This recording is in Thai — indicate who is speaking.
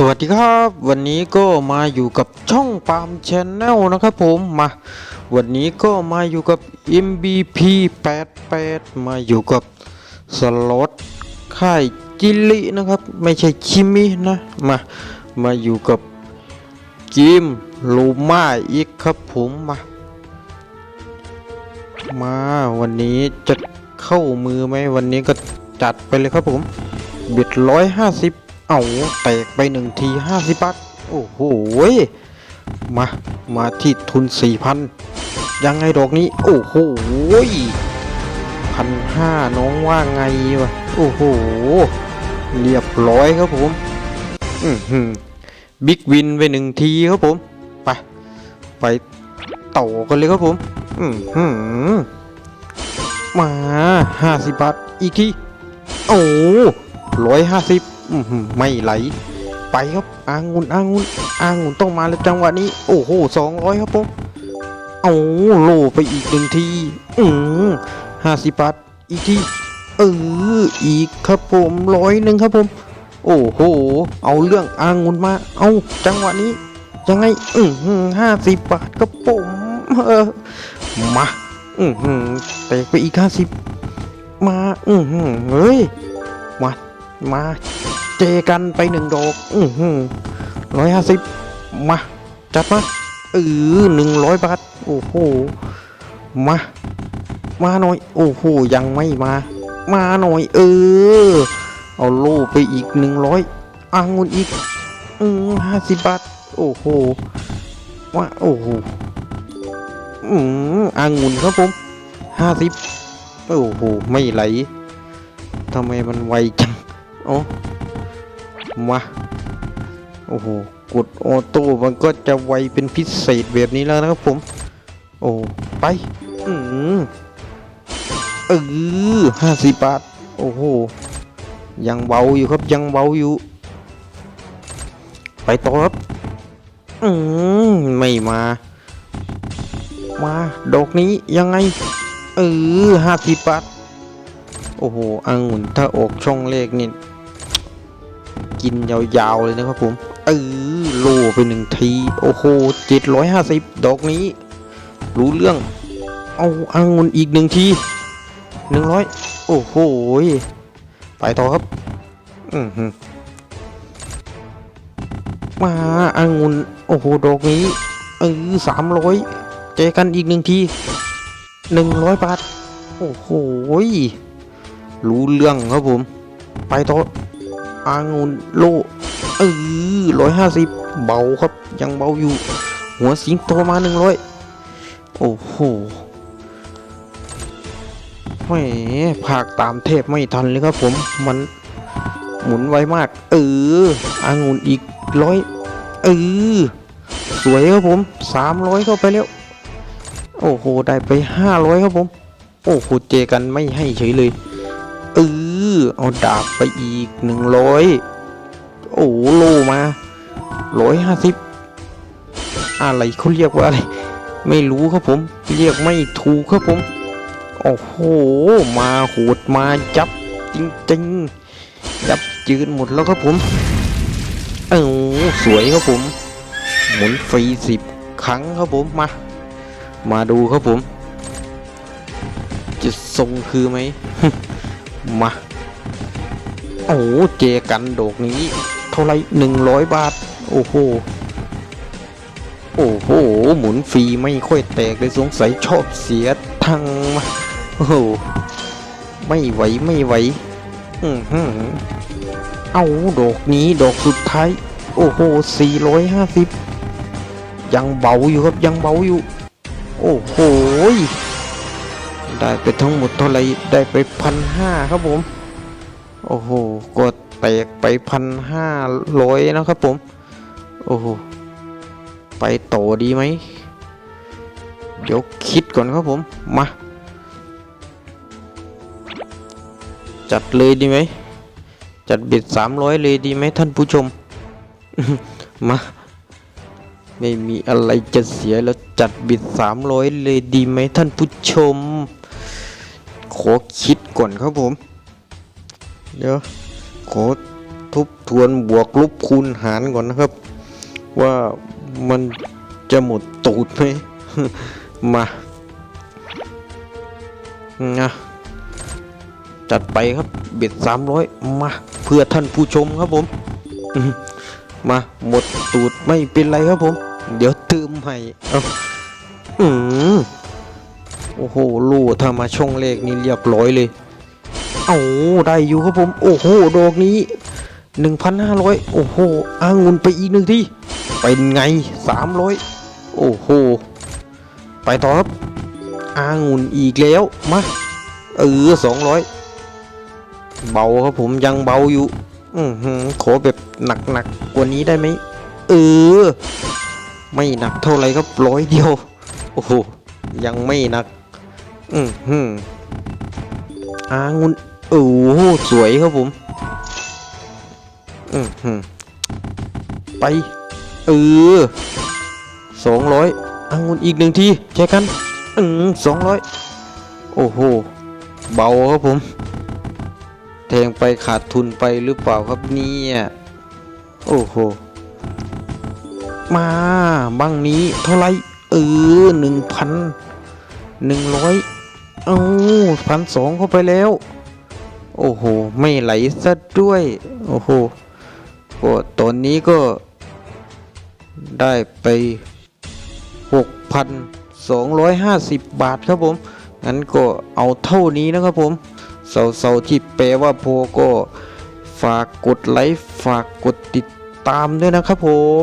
Speaker 1: สวัสดีครับวันนี้ก็มาอยู่กับช่องปามชแนลนะครับผมมาวันนี้ก็มาอยู่กับ MVP 88 มาอยู่กับสล็อตค่ายจิลินะครับ ไม่ใช่ชิมินะมามาอยู่กับกิมลูมาอีกครับผมมามาวันนี้จะเข้ามือไหมวันนี้ก็จัดไปเลยครับผมบิดร้อยห้าสิบ เอาแตกไปหนึ่งทีห้าสิบบาท โอ้โหยมา มาที่ทุนสี่พันยังไงดอกนี้ โอ้โหพันห้าน้องว่าไงวะ โอ้โห เรียบร้อยครับผม อือหือบิ๊กวินไปหนึ่งทีครับผม ไป ไปต่อกันเลยครับผม อือหือมาห้าสิบบาท อีกที โอ้ร้อยห้าสิบ ไม่ไหล ไปครับอางุนอางุนอางุนต้องมาแล้วจังหวะนี้ โอ้โหสองร้อยครับผมเอาโลไปอีกหนึ่งที อืมห้าสิบบาทอีกทีเอออีกครับผมร้อยหนึ่งครับผม โอ้โห เอาเรื่องอางุนมา เอาจังหวะนี้ ยังไง อืมห้าสิบบาทครับผมเออมา อืมแตกไปอีกห้าสิบมา อือหือเฮ้ยมา มา เจกันไปหนึ่งดอกอือหือร้อยห้าสิบมา จัดมาเออหนึ่งร้อยบาท โอ้โห มา มาหน่อย โอ้โห ยังไม่มา มาหน่อย เออ เอาโล่ไปอีกหนึ่งร้อยอางุนอีก อืห้าสิบบาท โอ้โหว่าโอ้โห อืมอางุนครับผมห้าสิบโอ้โห ไม่ไหลทำไมมันไวจังโอ้ มาโอ้โหกดออโต้มันก็จะไวเป็นพิเศษแบบนี้แล้วนะครับผม โอ้ไปอืมเออห้าสิบบาทโอ้โหยังเบาอยู่ครับยังเบาอยู่ ไปต่อครับอืมไม่มา มาดอกนี้ยังไงเออห้าสิบบาทโอ้โหองุ่นถ้าออกช่องเลขนี่ กินยาวๆเลยนะครับผมเออโลไปหนึ่งที โอ้โหเจ็ดร้อยห้าสิบดอกนี้ รู้เรื่อง เอาองุ่นอีกหนึ่งทีหนึ่งร้อยโอ้โหไปต่อครับ อือมาองุ่นโอ้โหดอกนี้เออสามร้อยเจอกันอีกหนึ่งทีหนึ่งร้อยบาท โอ้โหรู้เรื่องครับผม ไปต่อ อางุนโลเออร้อยห้าสิบเบาครับยังเบาอยู่ หัวสิงโตมาหนึ่งร้อยโอ้โหแหมภาคตามเทพไม่ทันเลยครับผมมันหมุนไวมาก เอออางุนอีกร้อยเออสวยครับผมสามร้อยเข้าไปแล้ว โอ้โห ได้ไปห้าร้อยครับผม โอ้โห เจกันไม่ให้เฉยเลยเออ เอาดาบไปอีกหนึ่งร้อยโอ้โหลมาร้อยห้าสิบอะไรเขาเรียกว่าอะไร ไม่รู้ครับผม เรียกไม่ถูกครับผม โอ้โห มาโหดมาจับจริงๆจับจืดหมดแล้วครับผม เออสวยครับผม หมุนฟรีสิบครั้งครับผมมา มาดูครับผม จะทรงคือไหม มา โอ้โหเจกันโดกนี้ เท่าไรหนึ่งร้อยบาท โอ้โห โอ้โห หมุนฟรีไม่ค่อยแตกเลยสงสัยชอบเสียทังมาโอ้โหไม่ไหวไม่ไหว อือหือเอาดอกนี้ดอกสุดท้าย โอ้โหสี่ร้อยห้าสิบยังเบาอยู่ครับยังเบาอยู่ โอ้โหได้ไปทั้งหมดเท่าไรได้ไปพันห้าครับผม โอ้โห กดแตกไปพันห้าร้อยนะครับผม โอ้โห ไปต่อดีไหม เดี๋ยวคิดก่อนครับผม มา จัดเลยดีไหม จัดเบ็ดสามร้อยเลยดีไหมท่านผู้ชม มา ไม่มีอะไรจะเสียแล้วจัดบิดสามร้อยเลยดีไหมท่านผู้ชม ขอคิดก่อนครับผม เดี๋ยวขอทบทวนบวกลบคูณหารก่อนนะครับ ว่ามันจะหมดตูดไหมมานะจัดไปครับเบ็ดสามร้อยมาเพื่อท่านผู้ชมครับผม มาหมดตูดไม่เป็นไรครับผม เดี๋ยวเติมให้เอาอืมโอ้โหลูถ้ามาช่องเลขนี่เรียบร้อยเลย เอาได้อยู่ครับผม โอ้โหดอกนี้หนึ่งพันห้าร้อยโอ้โหอ่างุนไปอีกหนึ่งที่ เป็นไงสามร้อยโอ้โห ไปต่อครับอ่างุนอีกแล้ว มาเออสองร้อยเบาครับผมยังเบาอยู่ อือหือขอแบบหนักๆกกว่านี้ได้ไหมเออ ไม่หนักเท่าไรครับร้อยเดียว โอ้โห ยังไม่หนัก อือหืออางุน โอ้โหสวยครับผมอือหือไป เออสองร้อยอางุนอีกหนึ่งทีแชร์กันอืมสองร้อยโอ้โห เบาครับผม แทงไปขาดทุนไปหรือเปล่าครับเนี่ยโอ้โห มาบ้างนี้เท่าไรเออหนึ่งพันหนึ่งร้อยเอ้าพันสองเข้าไปแล้ว โอ้โห ไม่ไหลซะด้วย โอ้โหก็ตอนนี้ก็ได้ไปหกพันสองร้อยห้าสิบบาทครับผม งั้นก็เอาเท่านี้นะครับผมเสาๆที่แปลว่าโพก็ฝากกดไลค์ ฝากกดติดตามด้วยนะครับผม